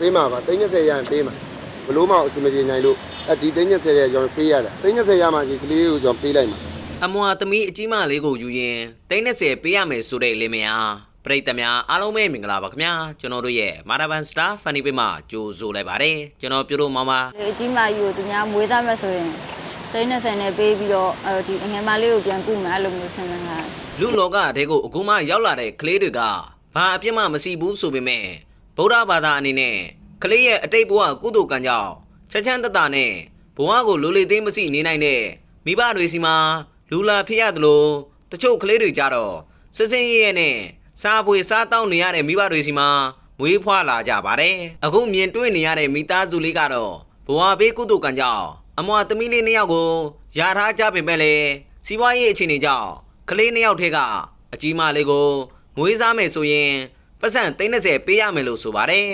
ပေးမှာပါ330ရရင်ပေးမှာဘလို့မအောင်အစီမပြေနိုင်လို့အဲဒီ330ရကျွန်တော်ပေးရတာ330ရမှဒီကလေးကိုကျွန်တော်ပေးလိုက်မှာအမွာသမီးအကြီးမလေးကိုယူရင်30ပေးရမယ်ဆိုတဲ့လေမယာပရိသတ်များအားလုံးပဲမင်္ဂလာပါခင်ဗျာကျွန်တော်တို့ရဲ့မာရဗန်စတာဖန်နီပေးမှာကြိုဆိုလိုက်ပါတယ်ကျွန်တော်ပြုလို့မမလေအကြီးမကြီးကိုသူများမွေးသားမဲ့ဆိုရင်သိန်း20နဲ့ပေးပြီးတော့အဲဒီအငယ်မလေးကိုပြန်ကုမယ်အဲ့လိုမျိုးဆင်နေတာလူလောကတဲ့ကိုအခုမှရောက်လာတဲ့ကလေးတွေကဘာအပြစ်မှမရှိဘူးဆိုပေမဲ့ ဗုဒ္ဓဘာသာအနေနဲ့ကလေးရဲ့အတိတ်ဘဝကုသိုလ်ကံကြောင့်ချက်ချမ်းတတနဲ့ဘဝကိုလိုလေသေးမရှိနေနိုင်တဲ့မိဘတွေစီမှာလူလာဖြစ်ရတယ်လို့တချို့ကလေးတွေကြတော့စစင်းရဲရဲနဲ့စားပွေစားတောင်းနေရတဲ့မိဘတွေစီမှာမွေးဖွားလာကြပါတယ်အခုမြင်တွေ့နေရတဲ့မိသားစုလေးကတော့ဘဝဘေးကုသိုလ်ကံကြောင့်အမွာသမီးလေးနှစ်ယောက်ကိုယာထားကြပေမဲ့လည်းစီးပွားရေးအခြေအနေကြောင့်ကလေးနှစ်ယောက်ထဲကအကြီးမလေးကိုမွေးစားမယ်ဆိုရင် ပတ်စံ30ပေးရမယ်လို့ဆိုပါတယ်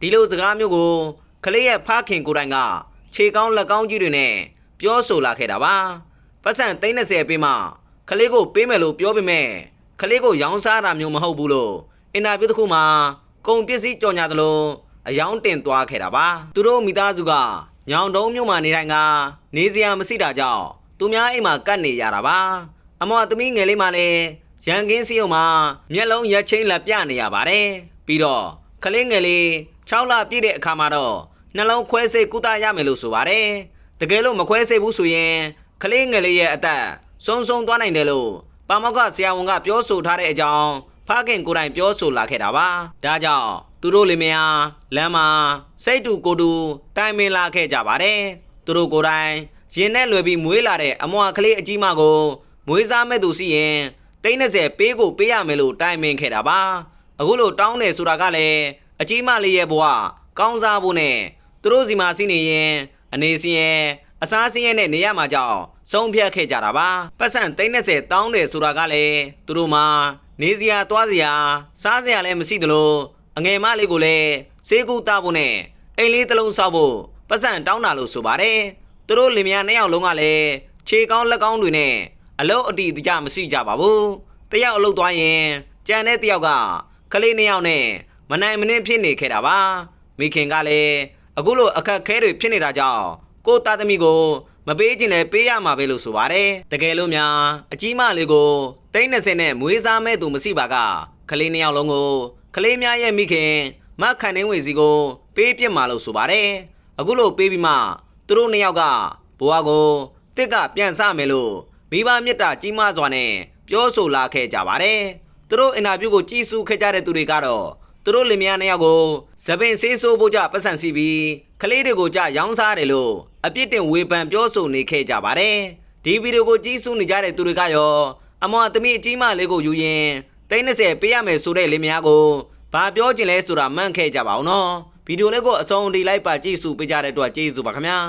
ဒီလိုစကားမျိုးကိုကလေးရဲ့ဖခင်ကိုယ်တိုင်ကခြေကောင်းလက်ကောင်းကြီးတွေနဲ့ပြောဆိုလာခဲ့တာပါပတ်စံ30ပေးမှကလေးကိုပေးမယ်လို့ပြောပေမဲ့ကလေးကိုရောင်းစားတာမျိုးမဟုတ်ဘူးလို့အင်တာဗျူးတစ်ခုမှာကုန်ပစ္စည်းကြော်ညာသလိုအယောင်းတင်သွားခဲ့တာပါသူတို့မိသားစုကညောင်တုံးမြို့မှာနေတိုင်းကနေစရာမရှိတာကြောင့်သူများအိမ်မှာကတ်နေရတာပါအမောသမီးငယ်လေးမှလည်း ရန်ကင်းစီယုံမှာမျက်လုံးရက်ချင်းလက်ပြနေရပါတယ်ပြီးတော့ကလေးငယ်လေး6လပြည့်တဲ့အခါမှာတော့နှလုံးခွဲစိတ်ကုသရမယ်လို့ဆိုပါတယ်တကယ်လို့မခွဲစိတ်ဘူးဆိုရင်ကလေးငယ်လေးရဲ့အသက်ဆုံးဆုံးသွားနိုင်တယ်လို့ပါမောက္ခဆရာဝန်ကပြောဆိုထားတဲ့အကြောင်းဖခင်ကိုယ်တိုင်ပြောဆိုလာခဲ့တာပါဒါကြောင့်သူတို့လင်မယားလမ်းမှာစိတ်တူကိုယ်တူတိုင်ပင်လာခဲ့ကြပါတယ်သူတို့ကိုယ်တိုင်ရင်နဲ့လွယ်ပြီးမွေးလာတဲ့အမွာကလေးအကြီးမကိုမွေးစားမဲ့သူရှိရင် 30ပေးကိုပေးရမယ်လို့တိုင်ပင်ခဲ့တာပါအခုလိုတောင်းတယ်ဆိုတာကလည်းအကြီးမလေးရဲ့ဘဝကောင်းစားဖို့နဲ့သူတို့စီမှာစီနေရင်အနေစီရင်အစားစီရင်နဲ့နေရမှာကြောင့်ဆုံးဖြတ်ခဲ့ကြတာပါပတ်စံ30တောင်းတယ်ဆိုတာကလည်းသူတို့မှာနေစရာသွားစရာစားစရာလည်းမရှိသလိုအငယ်မလေးကိုလည်းစေကူတာဖို့နဲ့အိမ်လေးတစ်လုံးဆောက်ဖို့ပတ်စံတောင်းတာလို့ဆိုပါတယ်သူတို့လင်မယားနှစ်ယောက်လုံးကလည်းခြေကောင်းလက်ကောင်းတွေနဲ့ အလုတ်အတီတကြမရှိကြပါဘူးတယောက်အလုတ်သွားရင်ကြံတဲ့တယောက်ကကလေးနှစ်ယောက်နဲ့မနိုင်မနှင်းဖြစ်နေခဲ့တာပါမိခင်ကလည်းအခုလိုအခက်ခဲတွေဖြစ်နေတာကြောင့်ကိုယ့်သားသမီးကိုမပေးခြင်းလည်းပေးရမှာပဲလို့ဆိုပါတယ်တကယ်လို့များအကြီးမလေးကို30နဲ့မွေးစားမဲ့သူမရှိပါကကလေးနှစ်ယောက်လုံးကိုကလေးများရဲ့မိခင်မခန်နှင်းဝေစီကို ပေးပြစ်မှာလို့ဆိုပါတယ်အခုလိုပေးပြီးမှသူတို့နှစ်ယောက်ကဘဝကိုတစ်ကပြန်စမယ်လို့ မိဘမြတ်တာကြီးမားစွာနဲ့ပြောဆိုလာခဲ့ကြပါတယ်။သူတို့အင်တာဗျူးကိုကြည့်စုခဲ့ကြတဲ့သူတွေကတော့သူတို့လင်မယားနှစ်ယောက်ကိုသပင်ဆေးဆိုးဖို့ကြပတ်စံစီပြီးကလေးတွေကိုကြရောင်းစားတယ်လို့အပြစ်တင်ဝေဖန်ပြောဆိုနေခဲ့ကြပါတယ်။ဒီဗီဒီယိုကိုကြည့်စုနေကြတဲ့သူတွေကရောအမွာသမီးအကြီးမလေးကိုယူရင်30ပေးရမယ်ဆိုတဲ့လင်မယားကိုဘာပြောချင်လဲဆိုတာမှန်းခဲ့ကြပါအောင်နော်။ဗီဒီယိုလေးကိုအဆုံးထိလိုက်ပါကြည့်စုပေးကြတဲ့အတွက်ကျေးဇူးပါခင်ဗျာ။